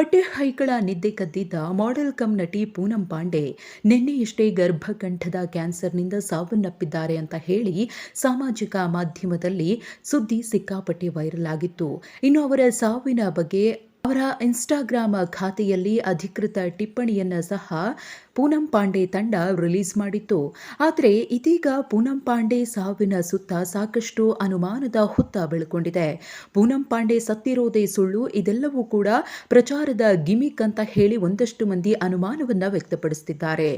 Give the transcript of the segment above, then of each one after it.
ಪಟ್ಟೆ ಹೈಗಳ ನಿದ್ದೆ ಕದ್ದಿದ್ದ model come ನಟಿ ಪೂನಂ ಪಾಂಡೆ ನಿನ್ನೆಯಷ್ಟೇ ಗರ್ಭಕಂಠದ ಕ್ಯಾನ್ಸರ್ನಿಂದ ಸಾವನ್ನಪ್ಪಿದ್ದಾರೆ ಅಂತ ಹೇಳಿ ಸಾಮಾಜಿಕ ಮಾಧ್ಯಮದಲ್ಲಿ ಸುದ್ದಿ ಸಿಕ್ಕಾಪಟ್ಟೆ ವೈರಲ್ ಆಗಿತ್ತು. ಇನ್ನು ಅವರ ಸಾವಿನ ಬಗ್ಗೆ ಅವರ ಇನ್ಸ್ಟಾಗ್ರಾಮ್ ಖಾತೆಯಲ್ಲಿ ಅಧಿಕೃತ ಟಿಪ್ಪಣಿಯನ್ನ ಸಹ ಪೂನಂ ಪಾಂಡೆ ತಂಡ ರಿಲೀಸ್ ಮಾಡಿತ್ತು. ಆದರೆ ಇದೀಗ ಪೂನಂ ಪಾಂಡೆ ಸಾವಿನ ಸುತ್ತ ಸಾಕಷ್ಟು ಅನುಮಾನದ ಹುತ್ತ ಬೆಳಕೊಂಡಿದೆ. ಪೂನಂ ಪಾಂಡೆ ಸತ್ತಿರೋದೇ ಸುಳ್ಳು, ಇದೆಲ್ಲವೂ ಕೂಡ ಪ್ರಚಾರದ ಗಿಮಿಕ್ ಅಂತ ಹೇಳಿ ಒಂದಷ್ಟು ಮಂದಿ ಅನುಮಾನವನ್ನು ವ್ಯಕ್ತಪಡಿಸುತ್ತಿದ್ದಾರೆ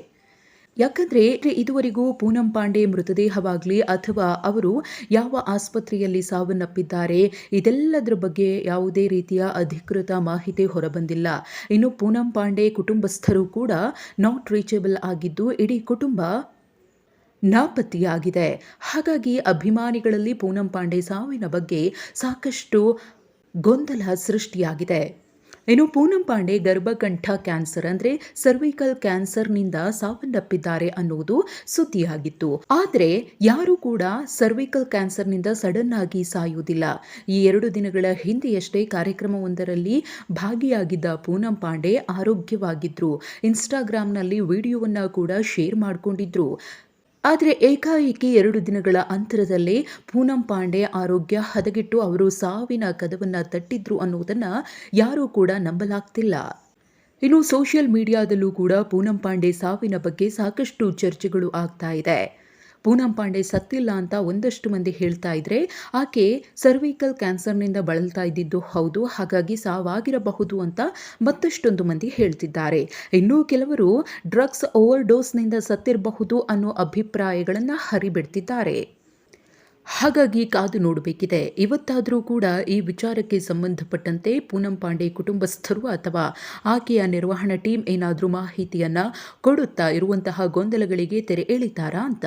ಯಾಕಂದ್ರೆ ಇದುವರೆಗೂ ಪೂನಂ ಪಾಂಡೆ ಮೃತದೇಹವಾಗಲಿ ಅಥವಾ ಅವರು ಯಾವ ಆಸ್ಪತ್ರೆಯಲ್ಲಿ ಸಾವನ್ನಪ್ಪಿದ್ದಾರೆ, ಇದೆಲ್ಲದರ ಬಗ್ಗೆ ಯಾವುದೇ ರೀತಿಯ ಅಧಿಕೃತ ಮಾಹಿತಿ ಹೊರಬಂದಿಲ್ಲ. ಇನ್ನು ಪೂನಂ ಪಾಂಡೆ ಕುಟುಂಬಸ್ಥರು ಕೂಡ ನಾಟ್ ರೀಚೇಬಲ್ ಆಗಿದ್ದು, ಇಡೀ ಕುಟುಂಬ ನಾಪತ್ತೆಯಾಗಿದೆ. ಹಾಗಾಗಿ ಅಭಿಮಾನಿಗಳಲ್ಲಿ ಪೂನಂ ಪಾಂಡೆ ಸಾವಿನ ಬಗ್ಗೆ ಸಾಕಷ್ಟು ಗೊಂದಲ ಸೃಷ್ಟಿಯಾಗಿದೆ. ಇನ್ನು ಪೂನಂ ಪಾಂಡೆ ಗರ್ಭಕಂಠ ಕ್ಯಾನ್ಸರ್ ಅಂದ್ರೆ ಸರ್ವಿಕಲ್ ಕ್ಯಾನ್ಸರ್ನಿಂದ ಸಾವನ್ನಪ್ಪಿದ್ದಾರೆ ಅನ್ನುವುದು ಸುದ್ದಿಯಾಗಿತ್ತು. ಆದರೆ ಯಾರು ಕೂಡ ಸರ್ವಿಕಲ್ ಕ್ಯಾನ್ಸರ್ನಿಂದ ಸಡನ್ ಆಗಿ ಸಾಯುವುದಿಲ್ಲ. ಈ ಎರಡು ದಿನಗಳ ಹಿಂದೆಯಷ್ಟೇ ಕಾರ್ಯಕ್ರಮವೊಂದರಲ್ಲಿ ಭಾಗಿಯಾಗಿದ್ದ ಪೂನಂ ಪಾಂಡೆ ಆರೋಗ್ಯವಾಗಿದ್ರು. ಇನ್ಸ್ಟಾಗ್ರಾಂನಲ್ಲಿ ವಿಡಿಯೋವನ್ನ ಕೂಡ ಶೇರ್ ಮಾಡಿಕೊಂಡಿದ್ರು. ಆದರೆ ಏಕಾಏಕಿ ಎರಡು ದಿನಗಳ ಅಂತರದಲ್ಲಿ ಪೂನಂ ಪಾಂಡೆ ಆರೋಗ್ಯ ಹದಗೆಟ್ಟು ಅವರು ಸಾವಿನ ಕದವನ್ನು ತಟ್ಟಿದ್ರು ಅನ್ನುವುದನ್ನು ಯಾರೂ ಕೂಡ ನಂಬಲಾಗ್ತಿಲ್ಲ. ಇನ್ನು ಸೋಷಿಯಲ್ ಮೀಡಿಯಾದಲ್ಲೂ ಕೂಡ ಪೂನಂ ಪಾಂಡೆ ಸಾವಿನ ಬಗ್ಗೆ ಸಾಕಷ್ಟು ಚರ್ಚೆಗಳು ಆಗ್ತಾ ಇದೆ. ಪೂನಂ ಪಾಂಡೆ ಸತ್ತಿಲ್ಲ ಅಂತ ಒಂದಷ್ಟು ಮಂದಿ ಹೇಳ್ತಾ ಇದ್ರೆ ಆಕೆ ಸರ್ವಿಕಲ್ ಕ್ಯಾನ್ಸರ್ನಿಂದ ಬಳಲ್ತಾ ಇದ್ದಿದ್ದು ಹೌದು, ಹಾಗಾಗಿ ಸಾವಾಗಿರಬಹುದು ಅಂತ ಮತ್ತಷ್ಟೊಂದು ಮಂದಿ ಹೇಳ್ತಿದ್ದಾರೆ. ಇನ್ನೂ ಕೆಲವರು ಡ್ರಗ್ಸ್ ಓವರ್ ಡೋಸ್ನಿಂದ ಸತ್ತಿರಬಹುದು ಅನ್ನೋ ಅಭಿಪ್ರಾಯಗಳನ್ನು ಹರಿಬಿಡ್ತಿದ್ದಾರೆ. ಹಾಗಾಗಿ ಕಾದು ನೋಡಬೇಕಿದೆ. ಇವತ್ತಾದರೂ ಕೂಡ ಈ ವಿಚಾರಕ್ಕೆ ಸಂಬಂಧಪಟ್ಟಂತೆ ಪೂನಂ ಪಾಂಡೆ ಕುಟುಂಬಸ್ಥರು ಅಥವಾ ಆಕೆಯ ನಿರ್ವಹಣಾ ಟೀಮ್ ಏನಾದರೂ ಮಾಹಿತಿಯನ್ನು ಕೊಡುತ್ತಾ ಇರುವಂತಹ ಗೊಂದಲಗಳಿಗೆ ತೆರೆ ಎಳಿತಾರಾ ಅಂತ.